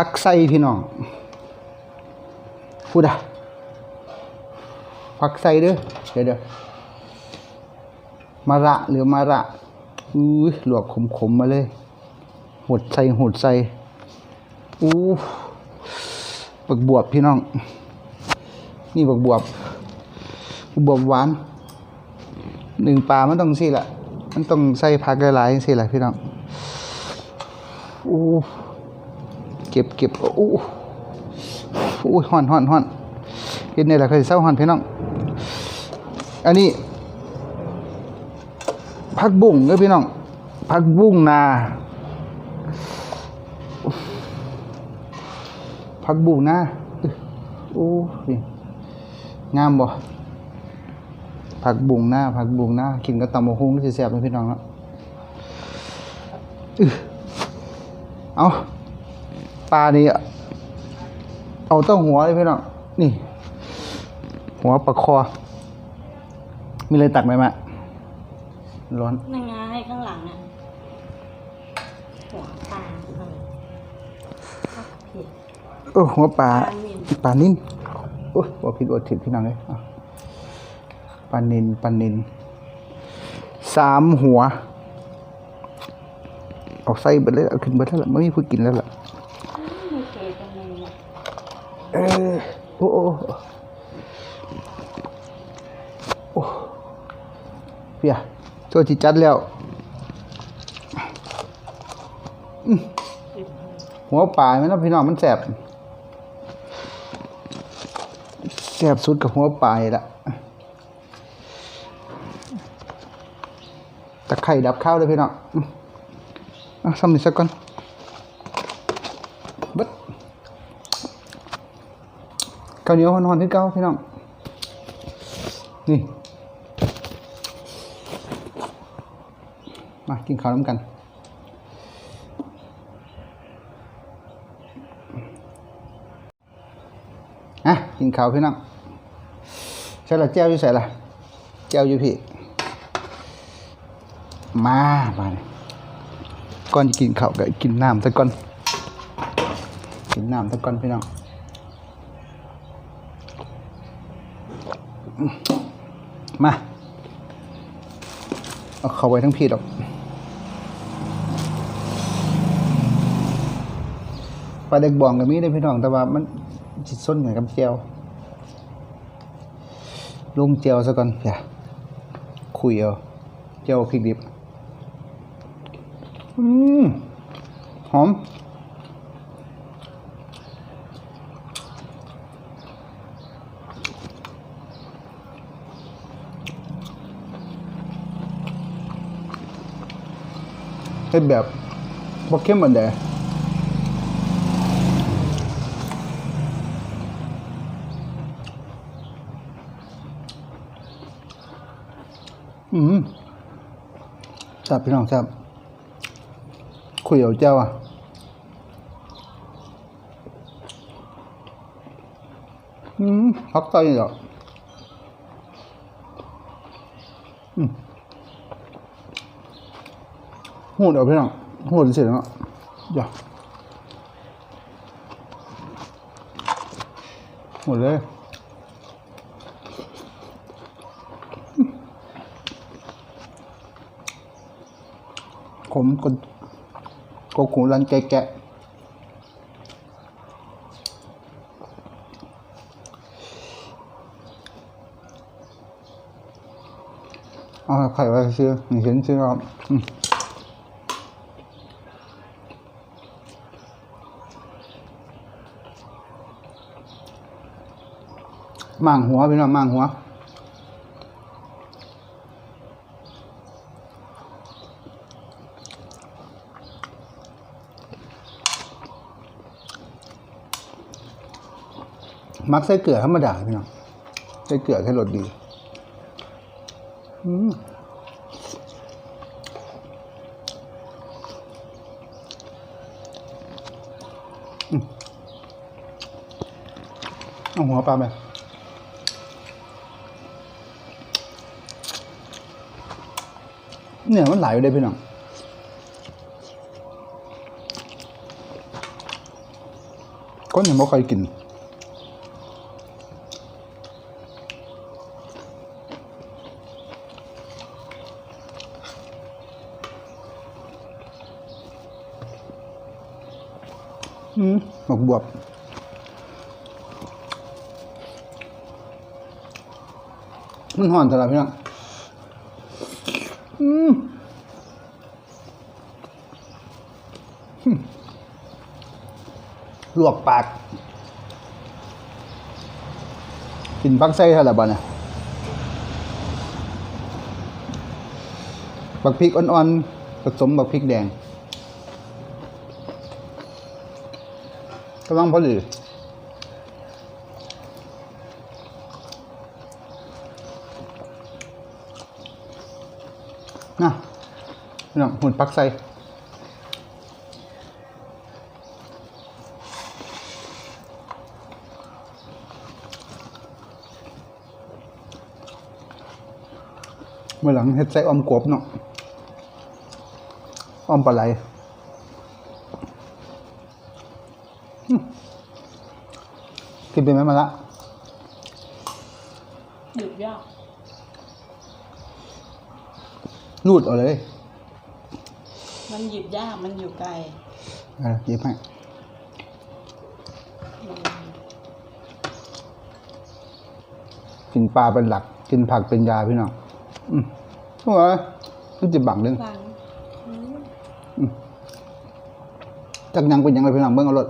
พักไส้พี่น้องพูดอะพักไส้เด้อเดี๋ยวเดี๋ยวมาระหรือมาระอุ้ยหลวกขมๆมาเลยหดใส่หดใส่อู้บักบวบพี่น้อง นี่บักบวบบักบวบหวานหนึ่งปลามันต้องสิละมันต้องใส่ผักหลายๆสิละพี่น้องอู้ ก็บเก็บอู้อู้ห่อนห่อนห่อนเห็นนี่ยแหละเคยเศร้าห่อนพี่น้อง อันนี้ผักบุ้งเด้อพี่น้องผักบุ้งนาผักบุ้งนาอื้ออู้นี่งามบ่ผักบุ้งหน้าผักบุ้งหน้ากินก็ตำบะฮุ้งที่แซ่บเลยพี่น้องเนาะอื้อเอา ปลานี่เอาเต้าหัวเลยพี่น้องนี่ หัวปลาคอ มีอะไรตักไหมแม่ร้อนนั่งไงข้างหลังน่ะหัวปลาเออข้าวผิดเออหัวปลาปลานิ่มปลานิ่นโอ้ยบอกผิดบอกผิดพี่น้องเลยอะปลานินปลานินสามหัว เอาใส่เบิดเลยเอาขึ้นเบิดแล้วล่ะไม่มีผู้กินแล้วล่ะมีเกตรงนี้ เออโอ้โอ้โอ้เพียโจจิจัดแล้ว หัวปลาไหมเนาะพี่น้องมันแสบแสบสุดกับหัวปลายละตะไคร่ดับข้าวเลยพี่น้องอื้อเอาซ้ำนี่สักก่อนเบิด ข้าวเหนียวหอนๆที่เก้าพี่น้องนี่มากินข้าวน้ำกันอะกินข้าวพี่น้องใช่ละแจ้วอยู่ใส่ละแจ้วอยู่พี่ มามาเลยก่อนจะกินข้าวก็กินน้ำซะก่อนกินน้ำซะก่อนพี่น้อง มา เอาเข้าไว้ทั้งพี่ดอกปลาเด็กบ่องกับมีได้พี่น้องแต่ว่ามันจิตส้นเหมือนกับเจียวลุงเจียวซะก่อนอย่าคุยเอาเจียวพริกดิบ อืม หอม เฮ็ดแบบบ่เข้มอนใดอืมจับพี่น้องจับ คุยเอาเจ้าอะอืมพักใต้นี่ดอ หูดเอาพี่น้องหูดเสร็จแล้วเนาะอย่าหมดเลยผมก็ก็ขูรันแกะๆเอาไข่ไว้ซื้อหนึ่งชิ้นซื้อเอาอื มั่งหัวพี่น้องมั่งหัวมักใส่เกลือธรรมดาพี่น้องใส่เกลือแค่รสดีอืมอืมเอาหัวปลาไป เนี่ยมันไหลอยู่ได้พี่น้องคนยังไม่เคยกินอืมหมกบวบมันห่อนสำหรับพี่น้องอืมหึ ลวกปาก กินปักไส้เท่าไหร่บ้านี่ยบักพริกอ่อนๆผสมบักพริกแดงกำลังพอดีนะพี่น้องหุ่นปักใส่ มื่อหลังเฮ็ดใส่ออมกบเนาะออมปลาไหลอืมกินเป็นไหมมาละหยุดยากรูดเอาเลย มันหยิบยากมันอยู่ไกลเออหยิบให้กินปลาเป็นหลัก กินผักเป็นยาพี่น้องอืม โอ้ยมันจะบังเรื่องฟังจักยังเป็นยังไงพี่น้องเบิ่งเอารถ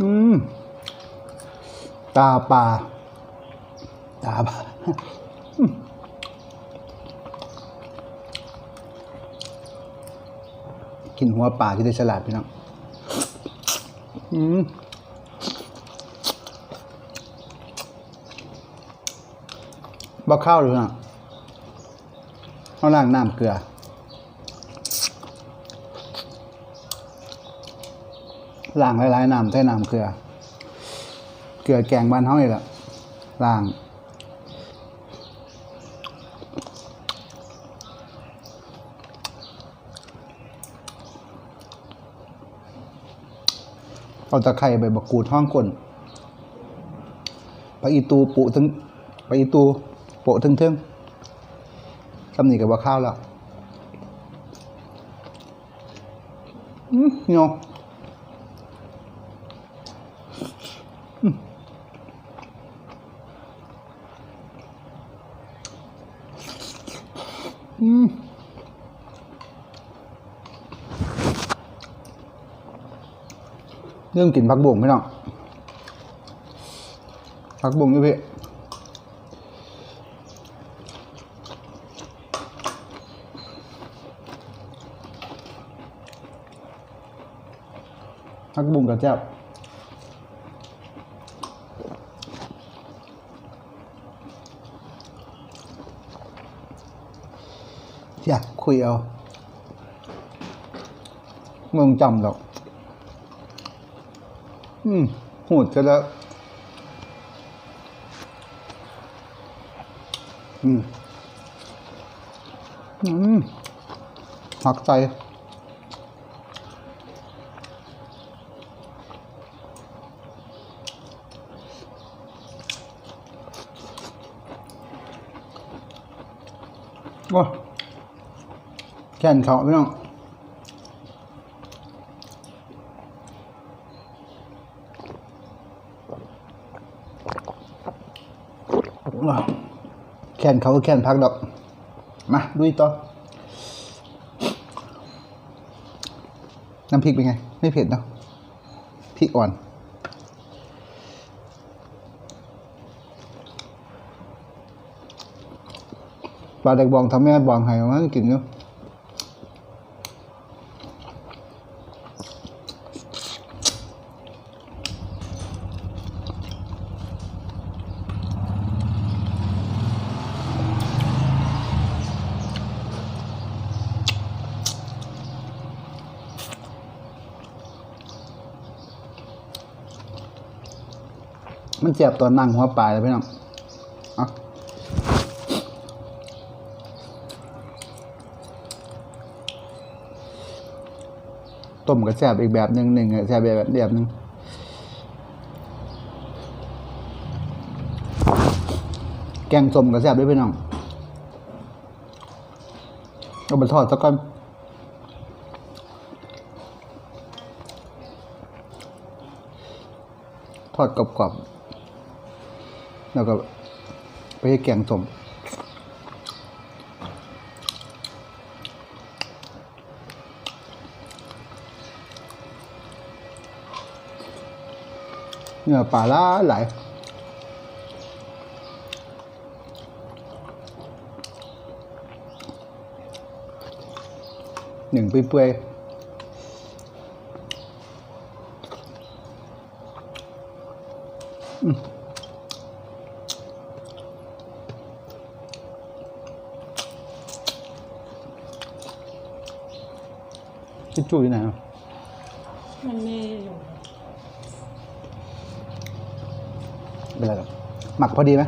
อืมตาปลาตาปลาอืมกินหัวปลาที่ได้ฉลาดพี่น้องอืม บ่เข้าหรือเปล่าเอาล้างน้ำเกลือ ล้างหลายๆน้ำใส่น้ำเกลือ เกลือแกงบ้านเฮานี่แหละล้างเอาตะไคร้ใบบักกูดห้องก้นไปอีตูปุถึงไปอีตู โปะถึงเทิงๆทำนี่กับว่าข้าวแล้ว อืมโยอืมอืมเรื่องกินผัก บุ้งกับเจ้าอยากคุยเอาเมืองจำดอก อืมหูดจะแล้ว อืม อืมหักใจ โอ้ย แก่นเขาพี่น้องว้าวแค่นเขาก็แค่นพักดอก มาดูต่อ น้ำพริกเป็นไง ไม่เผ็ดเนาะพริกอ่อนปลาแดกบองทำแม่บองให้มันกินเนาะ มันเจ็บตอนนั่งหัวปลายเลยพี่น้องต้มก็แซ่บอีกแบบหนึ่งหนึ่งแซ่บแบบเดียบหนึ่งแกงส้มก็แซ่บด้วยพี่น้องเอาไปทอดสักก้อนทอดกรอบๆ แล้วก็ไปแกงสมเนื้อปลาล้าไหลายหนึ่งเปื่อยๆ ทิชชู่ที่ไหนอะมันมีอยู่เป็นไรหรอกหมักพอดีไหม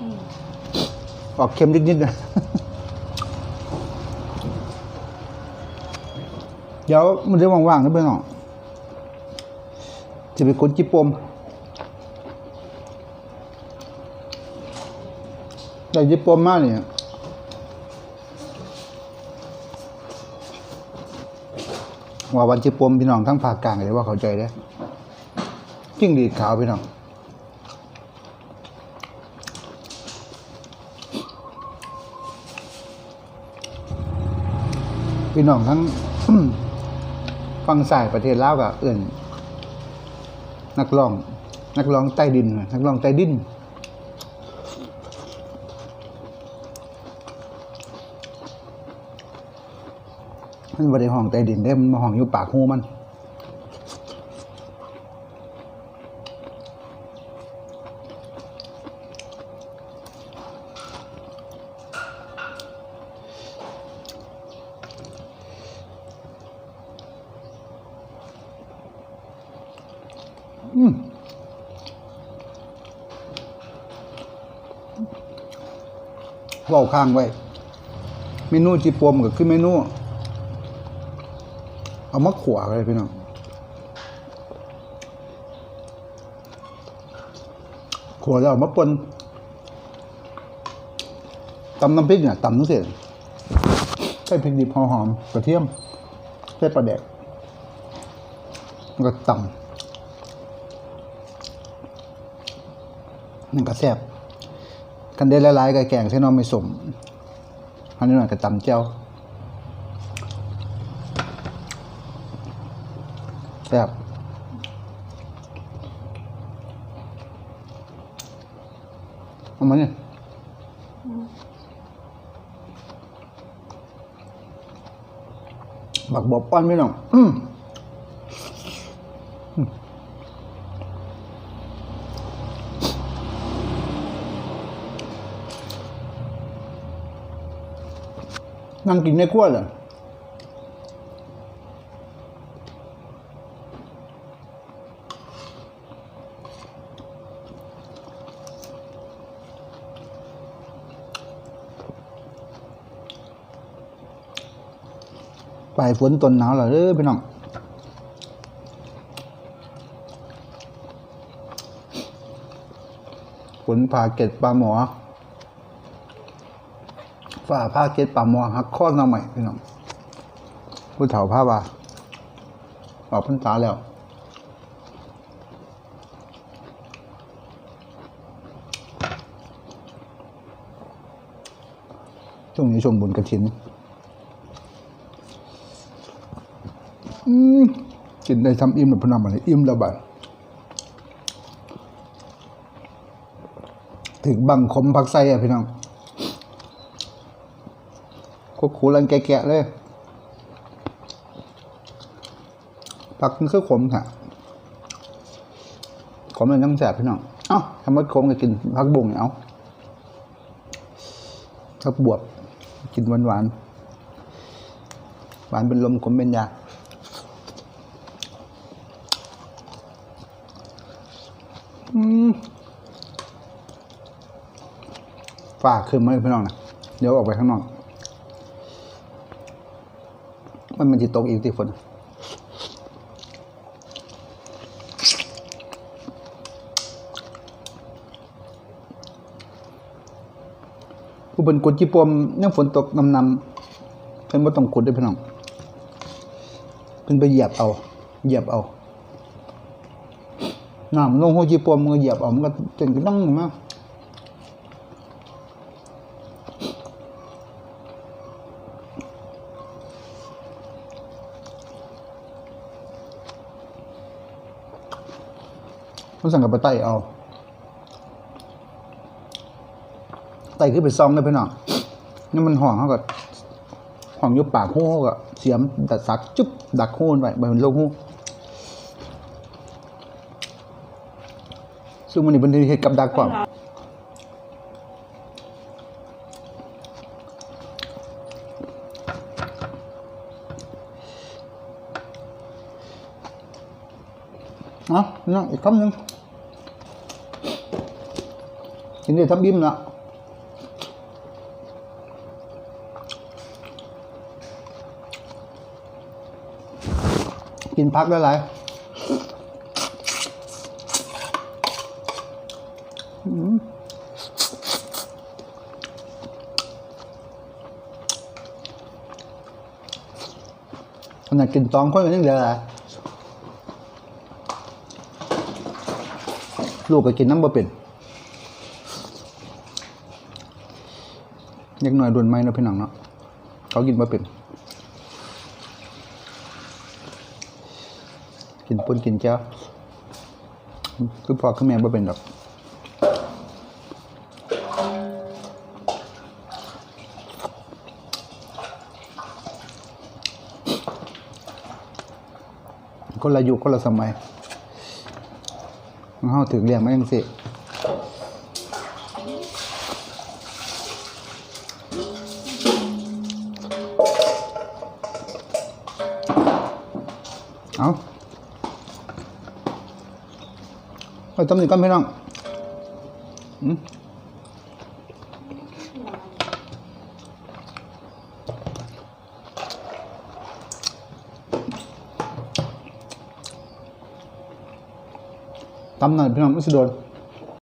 อืมออกเค็มนิดๆนะ เดี๋ยวมันจะว่างๆนะเพื่อนน้องจะไปค้นจิปมได้จิปมมากเลยอะ ว่าวันจิปมพี่น้องทั้งภาคกลางเลยว่าเข้าใจได้จิ้งดีดขาวพี่น้องพี่น้องทั้งฟังสายประเทศลาวกับเอื่นนักร้อง นักร้องใต้ดิน นักร้องใต้ดิน มันบริห้องใต้ดินได้มันมาห้องอยู่ปากหูมันอืมเว่าข้างไว้ เมนูจีปมก็คือเมนู เอามาขวาเลยพี่น้องขวแล้วเอามาปนตำน้ำพริกเนี่ยตำน้ำเสร็จใส่พริกดิบหอมกระเทียมใส่ปลาแดกแล้วก็ตำนั่นก็แซ่บกันได้หลายๆกับแกงใช้น้องไม่สมอันนี้หน่อยกับตำเจ้า ซ่บเอามาเนี่ยบักบอบป้อนไม่น้องอืมนั่งกินในครัวเลย ปลายฝนต้นหนาวแล้วเด้อพี่น้องฝนพาเก็ดปลาหมอฝ่าผ้าเก็ตป่าหมอหักข้อน้าใหม่พี่น้องผู้เฒ่าผ้าบาออกพรรษาแล้วช่วงนี้ชมบุญกระถิน อืม กินได้ทำอิ่มหรือพนำอะไรอิ่มแล้วบัดถึงบังคมพักไส้อะพี่น้องคุกคูรันแกะๆเลยผักมันคือขมค่ะขมเลยน้ำแสบพี่น้องเอ้าทำมัดขมก็กินผักบุ้งเนี่ยเอาผักบวบกินหวานหวานหวานเป็นลมขมเป็นยา ฝ้าขึ้นมาพี่น้องนะเดี๋ยวออกไปข้างนอก มันมันจะตกอีกทีฝนผู้เป็นกุดจีปมนั่งฝนตกนำนำเป็นว่าต้องขุดด้วยพี่น้องเพิ่นไปเหยียบเอา เหยียบเอาน้ำลงหัวจีปมมือเหยียบเอามันก็จนกระต้องมา สั่งกับไปไต่เอาไต่ขึ้นไปซองได้พี่น้องนี่มันห่องเขาก็ห่องอยุบปากหูเขาก็เสียมดัดซักจุ๊บดักหูไว้ใบมันโลกหูซึ่งมันนี่เป็นเหตุกับดักกว่าเอะนี่อีกคำหนึ่ง กินได้ทำบิ้มละกินพักได้ไรขนาดกินสองคนก็ยังเหลืออะไรลูกก็กินน้ำบ่เป็น เด็กหน่อยโดนไม้นะพี่น้องเนาะเขากินบ่เป็นกินปุ้นกินเจ้าคือพอคือแม่บ่เป็นดอกคนละยุคคนละสมัยเฮาถึงเรียงมาจังซี่ เอาตำหนิกันพี่น้องตำหนิพี่น้องไม่สะดวก